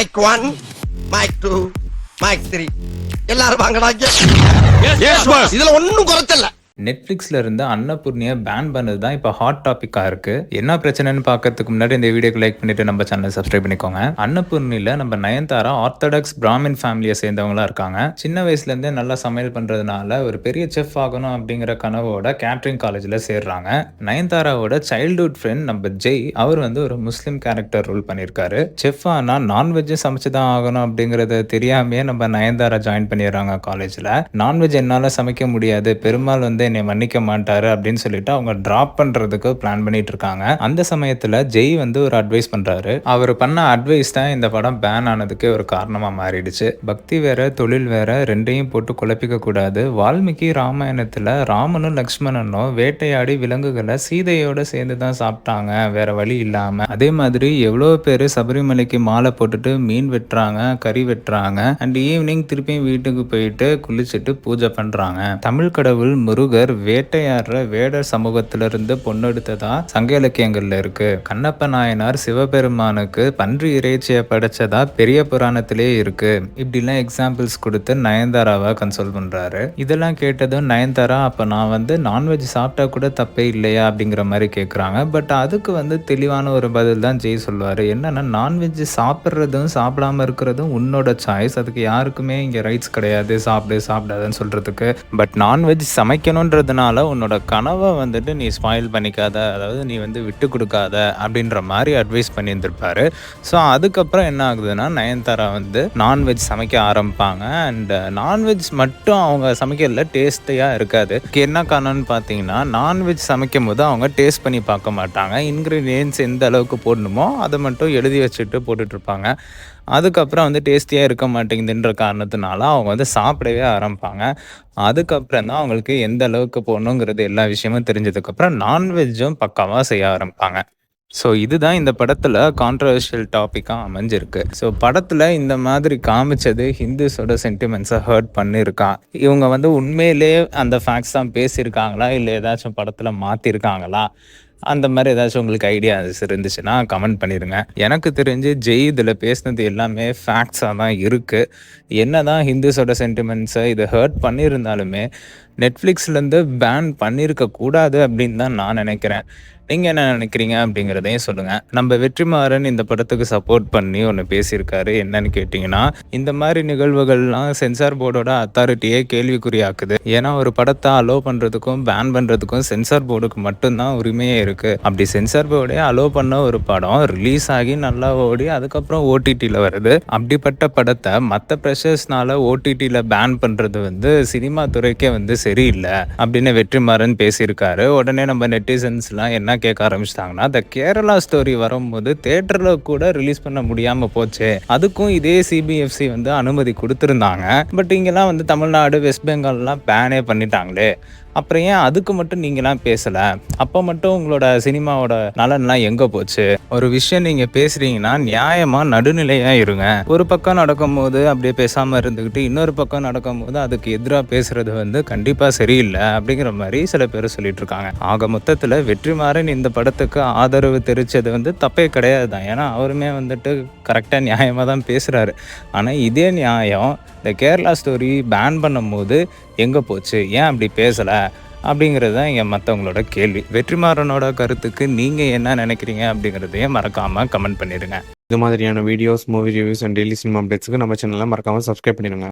Mic one mic two mic three எல்லாரும் வாங்கடா. இதுல ஒண்ணும் குறைச்சல நெட்ஃப்ளிக்ஸில் இருந்து அன்னபூர்ணியை பேன் பண்ணது தான் இப்போ ஹாட் டாப்பிக்காக இருக்குது என்ன பிரச்சனைன்னு பார்க்கறதுக்கு முன்னாடி இந்த வீடியோக்கு லைக் பண்ணிவிட்டு நம்ம சேனலை சப்ஸ்கிரைப் பண்ணிக்கோங்க. அன்னபூர்ணியில் நம்ம நயன்தாரா ஆர்த்தடாக்ஸ் பிராமின் ஃபேமிலியை சேர்ந்தவங்களா இருக்காங்க. சின்ன வயசுலேருந்தே நல்லா சமையல் பண்ணுறதுனால ஒரு பெரிய செஃப் ஆகணும் அப்படிங்கிற கனவோட கேட்ரிங் காலேஜில் சேர்றாங்க. நயன்தாராவோட சைல்ட்ஹுட் ஃப்ரெண்ட் நம்ம ஜெய் அவர் வந்து ஒரு முஸ்லீம் கேரக்டர் ரோல் பண்ணியிருக்காரு. செஃப் ஆனால் நான்வெஜ்ஜும் சமைச்சு தான் ஆகணும் அப்படிங்கிறத தெரியாமையே நம்ம நயன்தாரா ஜாயின் பண்ணிடுறாங்க காலேஜில் நான்வெஜ் என்னால் சமைக்க முடியாது. பெருமாள் வந்து என்னை மன்னிக்க மாட்டாரு அப்படின்னு சொல்லிட்டு அவங்க ட்ராப் பண்ணுறதுக்கு பிளான் பண்ணிட்டு இருக்காங்க. அந்த சமயத்தில் ஜெய் வந்து ஒரு அட்வைஸ் பண்ணுறாரு அவர் பண்ண அட்வைஸ் தான் இந்த படம் பேன் ஆனதுக்கு ஒரு காரணமாக மாறிடுச்சு. பக்தி வேற தொழில் வேற ரெண்டையும் போட்டு குழப்பிக்க கூடாது. வால்மீகி ராமாயணத்தில் ராமனும் லக்ஷ்மணனும் வேட்டையாடி விலங்குகளை சீதையோட சேர்ந்து தான் சாப்பிட்டாங்க. வேற வழி இல்லாமல் அதே மாதிரி எவ்வளோ பேர் சபரிமலைக்கு மாலை போட்டுட்டு மீன் வெட்டுறாங்க கறி வெட்டுறாங்க. அண்ட் ஈவினிங் திருப்பியும் வீட்டுக்கு போயிட்டு குளிச்சுட்டு பூஜை பண்ணுறாங்க தமிழ் கடவுள் முருகர் வேட்டையாடுற வேடர் சமூகத்திலிருந்து பொன்னெடுத்ததா சங்க இலக்கியங்கள்ல இருக்கு. கண்ணப்ப நாயனார் சிவபெருமானுக்கு பன்றி இறைச்சியை படைச்சதா பெரிய புராணத்திலேயே இருக்கு. இப்படிலாம் எக்ஸாம்பிள்ஸ் கொடுத்து நயன்தாராவை கன்சோல் பண்றாரு. இதெல்லாம் கேட்டதும் நயன்தாரா அப்ப நான் வந்து நான்வெஜ் சாப்பிட்டா கூட தப்பே இல்லையா? அப்படிங்கிற மாதிரி கேட்குறாங்க பட் அதுக்கு வந்து தெளிவான ஒரு பதில் தான் ஜெய் சொல்லுவார். என்னன்னா நான்வெஜ் சாப்பிட்றதும் சாப்பிடாம இருக்கிறதும் உன்னோட சாய்ஸ் அதுக்கு யாருக்குமே இங்கே ரைட்ஸ் கிடையாது. சாப்பிடு சாப்பிடாதுன்னு சொல்கிறதுக்கு பட் நான்வெஜ் சமைக்கணும் பண்ணணுன்றதுனால உன்னோட கனவை வந்துட்டு நீ ஸ்பாயில் பண்ணிக்காத அதாவது நீ வந்து விட்டு கொடுக்காத அப்படின்ற மாதிரி அட்வைஸ் பண்ணியிருந்திருப்பாரு. ஸோ அதுக்கப்புறம் என்ன ஆகுதுன்னா நயன்தாரா வந்து நான்வெஜ் சமைக்க ஆரம்பிப்பாங்க. அண்ட் நான்வெஜ் uh, மட்டும் அவங்க சமைக்கிறதுல டேஸ்டியாக இருக்காது. என்ன காரணம்னு பார்த்தீங்கன்னா நான்வெஜ் சமைக்கும் போது அவங்க டேஸ்ட் பண்ணி பார்க்க மாட்டாங்க. இன்க்ரீடியன்ஸ் எந்த அளவுக்கு போடணுமோ அதை மட்டும் எழுதி வச்சுட்டு போட்டுட்ருப்பாங்க அதுக்கப்புறம் வந்து டேஸ்டியாக இருக்க மாட்டேங்குதுன்ற காரணத்தினால அவங்க வந்து சாப்பிடவே ஆரம்பிப்பாங்க. அதுக்கப்புறம் தான் அவங்களுக்கு எந்த அளவுக்கு போகணுங்கிறது எல்லா விஷயமும் தெரிஞ்சதுக்கப்புறம் நான்வெஜ்ஜும் பக்காவாக செய்ய ஆரம்பிப்பாங்க. ஸோ இதுதான் இந்த படத்தில் கான்ட்ரவர்ஷியல் டாப்பிக்காக அமைஞ்சிருக்கு. ஸோ படத்தில் இந்த மாதிரி காமிச்சது ஹிந்துஸோட சென்டிமெண்ட்ஸை ஹர்ட் பண்ணியிருக்கான் இவங்க வந்து உண்மையிலே அந்த ஃபேக்ட்ஸ் தான் பேசியிருக்காங்களா? இல்லை ஏதாச்சும் படத்தில் மாற்றிருக்காங்களா அந்த மாதிரி ஏதாச்சும் உங்களுக்கு ஐடியாஸ் இருந்துச்சுன்னா கமெண்ட் பண்ணிடுங்க எனக்கு தெரிஞ்சு ஜெய் இதில் பேசினது எல்லாமே ஃபேக்ட்ஸாக தான் இருக்குது என்ன தான் ஹிந்துஸோட சென்டிமெண்ட்ஸை இதை ஹர்ட் பண்ணியிருந்தாலுமே நெட்ஃப்ளிக்ஸ்லேருந்து பேன் பண்ணியிருக்க கூடாது அப்படின்னு தான் நான் நினைக்கிறேன். நீங்கள் என்ன நினைக்கிறீங்க அப்படிங்கிறதையும் சொல்லுங்கள் நம்ம வெற்றிமாறன் இந்த படத்துக்கு சப்போர்ட் பண்ணி ஒன்று பேசியிருக்காரு. என்னன்னு கேட்டிங்கன்னா இந்த மாதிரி நிகழ்வுகள்லாம் சென்சார் போர்டோட அத்தாரிட்டியே கேள்விக்குறியாக்குது. ஏன்னா ஒரு படத்தை அலோவ் பண்ணுறதுக்கும் பேன் பண்ணுறதுக்கும் சென்சார் போர்டுக்கு மட்டும்தான் உரிமையே இருக்குது அப்படி சென்சார் போர்டே அலோவ் பண்ண ஒரு படம் ரிலீஸ் ஆகி நல்லா ஓடி அதுக்கப்புறம் ஓடிடியில் வருது. அப்படிப்பட்ட படத்தை மற்ற ப்ரெஷர்ஸ்னால ஓடிடியில் பேன் பண்ணுறது வந்து சினிமா துறைக்கே வந்து சரியில்லை அப்படின்னு வெற்றிமாறன் பேசியிருக்காரு. உடனே நம்ம நெட்டிசன்ஸ்லாம் என்ன கேட்க ஆரம்பிச்சிட்டாங்கன்னா இந்த கேரளா ஸ்டோரி வரும்போது தேட்டரில் கூட ரிலீஸ் பண்ண முடியாமல் போச்சு. அதுக்கும் இதே சிபிஎஃப்சி வந்து அனுமதி கொடுத்துருந்தாங்க. பட் இங்கெல்லாம் வந்து தமிழ்நாடு வெஸ்ட் பெங்கால்லாம் பேனே பண்ணிட்டாங்களே. அப்புறம் ஏன் அதுக்கு மட்டும் நீங்களாம் பேசலை? அப்போ மட்டும் உங்களோட சினிமாவோட நலன்லாம் எங்கே போச்சு? ஒரு விஷயம் நீங்கள் பேசுகிறீங்கன்னா நியாயமாக நடுநிலையாக இருங்க. ஒரு பக்கம் நடக்கும்போது அப்படியே பேசாமல் இருந்துக்கிட்டு இன்னொரு பக்கம் நடக்கும்போது அதுக்கு எதிராக பேசுறது வந்து கண்டிப்பாக சரியில்லை அப்படிங்கிற மாதிரி சில பேர் சொல்லிட்டு இருக்காங்க. ஆக மொத்தத்தில் வெற்றிமாறன் இந்த படத்துக்கு ஆதரவு தெரிச்சது வந்து தப்பே கிடையாது தான் ஏன்னா அவருமே வந்துட்டு கரெக்டாக நியாயமாக தான் பேசுகிறாரு ஆனால் இதே நியாயம் இந்த கேரளா ஸ்டோரி பேன் பண்ணும்போது எங்கே போச்சு? ஏன் அப்படி பேசலை? அப்படிங்கிறது தான் இங்கே மற்றவங்களோட கேள்வி. வெற்றிமாறனோட கருத்துக்கு நீங்கள் என்ன நினைக்கிறீங்க அப்படிங்கிறதையும் மறக்காமல் கமெண்ட் பண்ணிடுங்க. இது மாதிரியான videos movie reviews and daily cinema அப்டேட்ஸ்க்கு நம்ம சேனலில் மறக்காமல் சப்ஸ்கிரைப் பண்ணிடுங்க.